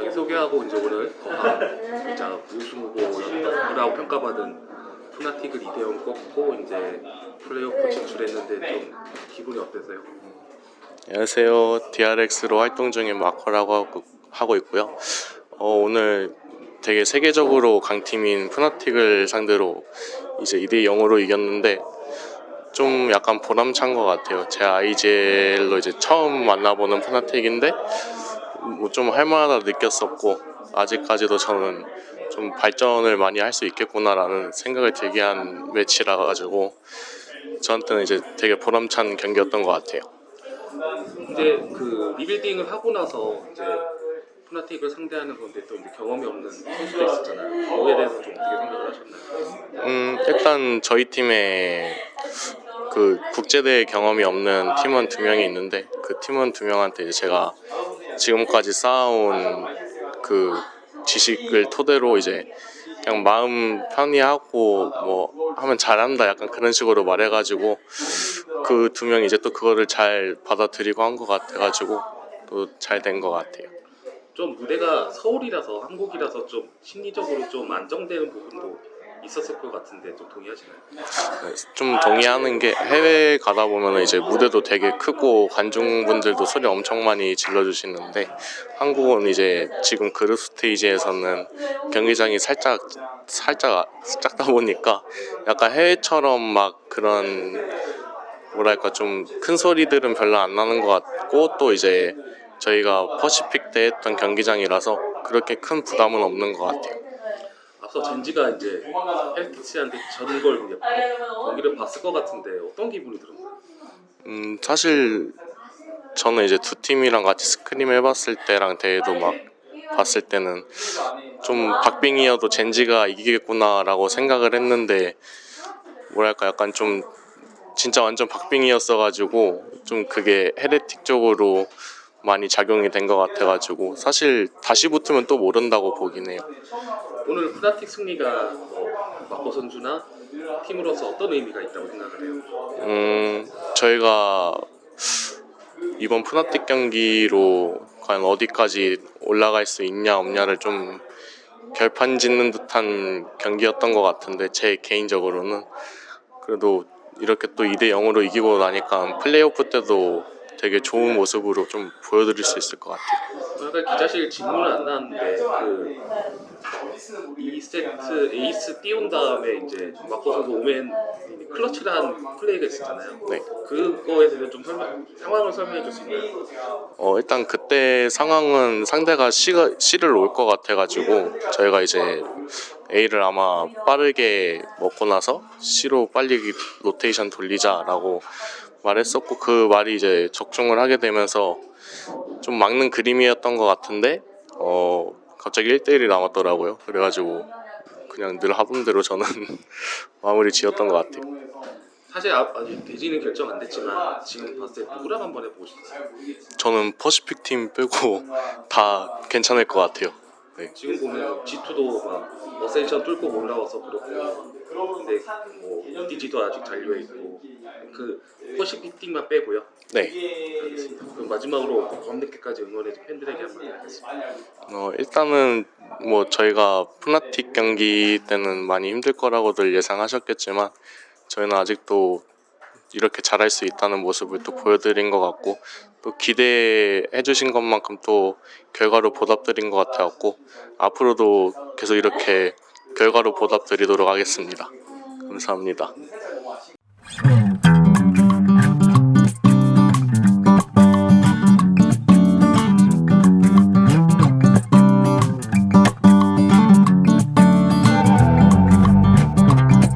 자기 소개하고 이제 오늘 거항 진짜 우승 후보라고 평가받은 푸나틱을 2대0 꺾고 이제 플레이오프 진출했는데 좀 기분이 어떠세요? 안녕하세요. DRX로 활동 중인 마커라고 하고, 하고 있고요. 어, 오늘 되게 세계적으로 강팀인 푸나틱을 상대로 이제 2대 0으로 이겼는데 좀 약간 보람찬 것 같아요. 제 IGL로 이제 처음 만나보는 푸나틱인데 뭐 좀 할만하다 느꼈었고 아직까지도 저는 좀 발전을 많이 할 수 있겠구나라는 생각을 들게 한 매치라 가지고 저한테는 이제 되게 보람찬 경기였던 것 같아요. 이제 그 리빌딩을 하고 나서 이제 푸나틱을 상대하는 건데 또 이제 경험이 없는 선수도 있었잖아요. 거기에 대해서 좀 어떻게 생각을 하셨나요? 음, 일단 저희 팀에 그 국제대회 경험이 없는 팀원 두 명이 있는데 그 팀원 두 명한테 이제 제가 지금까지 쌓아온 그 지식을 토대로 이제 그냥 마음 편히 하고 뭐 하면 잘한다 약간 그런 식으로 말해가지고 그 두 명이 이제 또 그거를 잘 받아들이고 한 것 같아가지고 또 잘 된 것 같아요. 좀 무대가 서울이라서 한국이라서 좀 심리적으로 좀 안정되는 부분도 있었을 것 같은데 좀 동의하시나요? 좀 동의하는 게 해외 가다 보면 이제 무대도 되게 크고 관중분들도 소리 엄청 많이 질러주시는데 한국은 이제 지금 그룹 스테이지에서는 경기장이 살짝 살짝 작다 보니까 약간 해외처럼 막 그런 뭐랄까 좀 큰 소리들은 별로 안 나는 것 같고 또 이제 저희가 퍼시픽 때 했던 경기장이라서 그렇게 큰 부담은 없는 것 같아요. 앞서 젠지가 이제 헬티치한테 전걸 이제 경기를 봤을 것 같은데 어떤 기분이 들었나요? 음 사실 저는 이제 두 팀이랑 같이 스크림 해봤을 때랑 대회도 막 봤을 때는 좀 박빙이어도 젠지가 이기겠구나라고 생각을 했는데 뭐랄까 약간 좀 진짜 완전 박빙이었어가지고 좀 그게 헤레틱 쪽으로 많이 작용이 된 것 같아가지고 사실 다시 붙으면 또 모른다고 보긴 해요. 오늘 푸나틱 승리가 뭐 마코 선수나 팀으로서 어떤 의미가 있다고 생각을 해요? 음, 저희가 이번 푸나틱 경기로 과연 어디까지 올라갈 수 있냐 없냐를 좀 결판 짓는 듯한 경기였던 것 같은데 제 개인적으로는 그래도 이렇게 또 2대 0으로 이기고 나니까 플레이오프 때도 되게 좋은 모습으로 좀 보여드릴 수 있을 것 같아요. 아까 기자실 질문은 안 나왔는데 그 2세트 에이스 띄운 다음에 이제 마코 선수 오멘 클러치를 한 플레이가 있었잖아요. 네. 그거에 대해서 좀 설명, 상황을 설명해 줄 수 있나요? 어, 일단 그때 상황은 상대가 C가, C를 올 것 같아가지고 저희가 이제 A를 아마 빠르게 먹고 나서 C로 빨리 로테이션 돌리자라고 말했었고 그 말이 이제 적중을 하게 되면서 좀 막는 그림이었던 것 같은데 어, 갑자기 1대1이 남았더라고요. 그래가지고 그냥 늘 하던 대로 저는 마무리 지었던 것 같아요. 사실 아- 아직 대지는 결정 안 됐지만 지금 봤을 때 누구랑 한번 해보고 싶어요. 저는 퍼시픽 팀 빼고 다 괜찮을 것 같아요. 네. 지금 보면 G2도 막 어센션 뚫고 올라와서 그렇고 근데 뭐 EDG도 아직 잔류해 있고 그 퍼시픽 팀만 빼고요. 네. 알겠습니다. 그럼 마지막으로 밤늦게까지 응원해준 팬들에게 한마디 하겠습니다. 어, 일단은 뭐 저희가 푸나틱 경기 때는 많이 힘들 거라고들 예상하셨겠지만 저희는 아직도 이렇게 잘할 수 있다는 모습을 또 보여드린 것 같고 또 기대해 주신 것만큼 또 결과로 보답드린 것 같아갖고 앞으로도 계속 이렇게 결과로 보답드리도록 하겠습니다. 감사합니다. 음.